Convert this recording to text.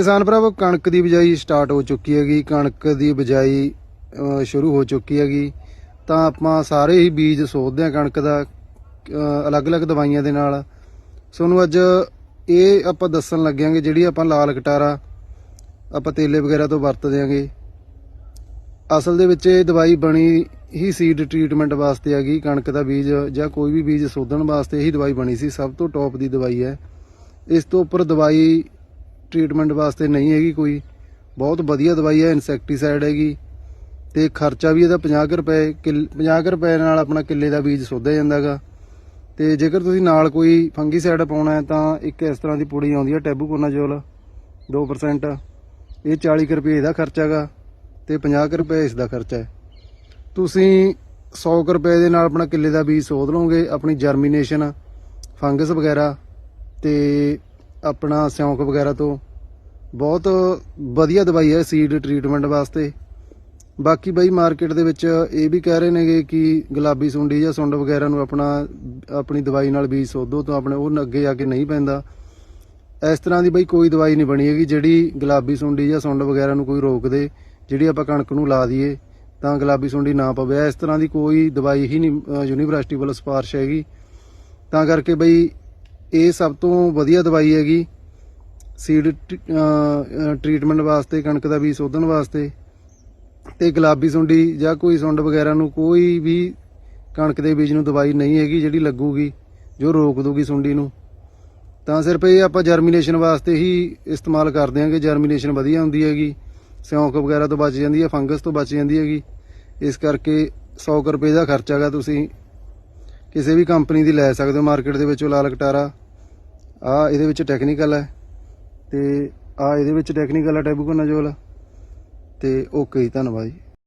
ਕਿਸਾਨ ਭਰਾਵੋ, ਕਣਕ ਦੀ ਬਿਜਾਈ ਸਟਾਰਟ ਹੋ ਚੁੱਕੀ ਹੈਗੀ। ਕਣਕ ਦੀ ਬਿਜਾਈ ਸ਼ੁਰੂ ਹੋ ਚੁੱਕੀ ਹੈਗੀ। ਤਾਂ ਆਪਾਂ ਸਾਰੇ ਹੀ ਬੀਜ ਸੋਧਦੇ ਹਾਂ ਕਣਕ ਦਾ ਅਲੱਗ-ਅਲੱਗ ਦਵਾਈਆਂ ਦੇ ਨਾਲ। ਤੁਹਾਨੂੰ ਅੱਜ ਇਹ ਆਪਾਂ ਦੱਸਣ ਲੱਗਿਆਂਗੇ ਜਿਹੜੀ ਆਪਾਂ ਲਾਲ ਕਟਾਰਾ, ਆਪਾਂ ਤੇਲੇ ਵਗੈਰਾ ਤੋਂ ਵਰਤਦੇ ਆਂਗੇ ਅਸਲ ਦੇ ਵਿੱਚ ਇਹ ਦਵਾਈ ਬਣੀ ਹੀ ਸੀਡ ਟ੍ਰੀਟਮੈਂਟ ਵਾਸਤੇ ਹੈਗੀ, ਕਣਕ ਦਾ ਬੀਜ ਜਾਂ ਕੋਈ ਵੀ ਬੀਜ ਸੋਧਣ ਵਾਸਤੇ ਇਹੀ ਦਵਾਈ ਬਣੀ ਸੀ। ਸਭ ਤੋਂ ਟੌਪ ਦੀ ਦਵਾਈ ਹੈ। ਇਸ ਤੋਂ ਉੱਪਰ ਦਵਾਈ ਟ੍ਰੀਟਮੈਂਟ ਵਾਸਤੇ ਨਹੀਂ ਹੈਗੀ ਕੋਈ। ਬਹੁਤ ਵਧੀਆ ਦਵਾਈ ਹੈ ਇਨਸੈਕਟੀਸਾਈਡ ਹੈਗੀ। ਤੇ ਖਰਚਾ ਵੀ ਇਹਦਾ 50 ਕੁ ਰੁਪਏ, ਕਿੱਲ 50 ਕੁ ਰੁਪਏ ਨਾਲ ਆਪਣਾ ਕਿੱਲੇ ਦਾ ਬੀਜ ਸੋਧਿਆ ਜਾਂਦਾਗਾ ਤੇ ਜੇਕਰ ਤੁਸੀਂ ਨਾਲ ਕੋਈ ਫੰਗੀਸਾਈਡ ਪਾਉਣਾ ਹੈ, ਤਾਂ ਇੱਕ ਇਸ ਤਰ੍ਹਾਂ ਦੀ ਪੁੜੀ ਆਉਂਦੀ ਹੈ, ਟੈਬੂਕੋਨਾਜੋਲ 2% ਇਹ 40 ਕੁ ਰੁਪਏ ਦਾ ਖਰਚਾ ਹੈਗਾ ਤੇ 50 ਕੁ ਰੁਪਏ ਇਸ ਦਾ ਖਰਚਾ ਹੈ। ਤੁਸੀਂ 100 ਕੁ ਰੁਪਏ ਦੇ ਨਾਲ ਆਪਣਾ ਕਿੱਲੇ ਦਾ ਬੀਜ ਸੋਧ ਲਓਗੇ, ਆਪਣੀ ਜਰਮੀਨੇਸ਼ਨ ਫੰਗਸ ਵਗੈਰਾ ਤੇ ਆਪਣਾ ਸਿਉਂਕ ਵਗੈਰਾ ਤੋਂ ਬਹੁਤ ਵਧੀਆ ਦਵਾਈ ਹੈ ਸੀਡ ਟ੍ਰੀਟਮੈਂਟ ਵਾਸਤੇ। ਬਾਕੀ ਬਾਈ ਮਾਰਕੀਟ ਦੇ ਵਿੱਚ ਇਹ ਵੀ ਕਹਿ ਰਹੇ ਨੇਗੇ ਕਿ ਗੁਲਾਬੀ ਸੁੰਡੀ ਜਾਂ ਸੁੰਡ ਵਗੈਰਾ ਨੂੰ ਆਪਣਾ, ਆਪਣੀ ਦਵਾਈ ਨਾਲ ਬੀਜ ਸੋਧੋ ਤਾਂ ਆਪਣੇ ਉਹ ਅੱਗੇ ਜਾ ਕੇ ਨਹੀਂ ਪੈਂਦਾ। ਇਸ ਤਰ੍ਹਾਂ ਦੀ ਬਈ ਕੋਈ ਦਵਾਈ ਨਹੀਂ ਬਣੀ ਹੈਗੀ ਜਿਹੜੀ ਗੁਲਾਬੀ ਸੁੰਡੀ ਜਾਂ ਸੁੰਡ ਵਗੈਰਾ ਨੂੰ ਕੋਈ ਰੋਕ ਦੇ ਜਿਹੜੀ ਆਪਾਂ ਕਣਕ ਨੂੰ ਲਾ ਦਈਏ ਤਾਂ ਗੁਲਾਬੀ ਸੁੰਡੀ ਨਾ ਪਵੇ। ਇਸ ਤਰ੍ਹਾਂ ਦੀ ਕੋਈ ਦਵਾਈ ਹੀ ਨਹੀਂ ਯੂਨੀਵਰਸਿਟੀ ਵੱਲੋਂ ਸਿਫਾਰਿਸ਼ ਹੈਗੀ। ਤਾਂ ਕਰਕੇ ਬਈ ਇਹ ਸਭ ਤੋਂ ਵਧੀਆ ਦਵਾਈ ਹੈਗੀ। ਸੀਡ ਟ੍ਰੀਟਮੈਂਟ ਵਾਸਤੇ, ਕਣਕ ਦਾ ਬੀਜ ਸੋਧਣ ਵਾਸਤੇ। ਤੇ ਗੁਲਾਬੀ ਸੁੰਡੀ ਜਾਂ ਕੋਈ ਸੁੰਡ ਵਗੈਰਾ ਨੂੰ ਕੋਈ ਵੀ ਕਣਕ ਦੇ ਬੀਜ ਨੂੰ ਦਵਾਈ ਨਹੀਂ ਹੈਗੀ ਜਿਹੜੀ ਲੱਗੂਗੀ, ਜੋ ਰੋਕ ਦੂਗੀ ਸੁੰਡੀ ਨੂੰ। ਤਾਂ ਸਿਰਫ ਇਹ ਆਪਾਂ ਜਰਮੀਨੇਸ਼ਨ ਵਾਸਤੇ ਹੀ ਇਸਤੇਮਾਲ ਕਰਦੇ ਹਾਂਗੇ। ਜਰਮੀਨੇਸ਼ਨ ਵਧੀਆ ਹੁੰਦੀ ਹੈਗੀ। ਸਿਉਂਕ ਵਗੈਰਾ ਤੋਂ ਬਚ ਜਾਂਦੀ ਹੈ, ਫੰਗਸ ਤੋਂ ਬਚ ਜਾਂਦੀ ਹੈਗੀ। ਇਸ ਕਰਕੇ 100 ਕੁ ਰੁਪਏ ਦਾ ਖਰਚਾ ਹੈਗਾ ਤੁਸੀਂ ਕਿਸੇ ਵੀ ਕੰਪਨੀ ਦੀ ਲੈ ਸਕਦੇ ਹੋ। ਮਾਰਕੀਟ ਦੇ ਵਿੱਚੋਂ ਲਾਲ ਕਟਾਰਾ ਆ ਇਹਦੇ ਵਿੱਚ ਟੈਕਨੀਕਲ ਹੈ ਤੇ ਆ ਇਹਦੇ ਵਿੱਚ ਟੈਕਨੀਕਲ ਹੈ ਟੈਬੂਕੋਨਾਜੋਲ ਤੇ ਓਕੇ ਜੀ, ਧੰਨਵਾਦ ਜੀ।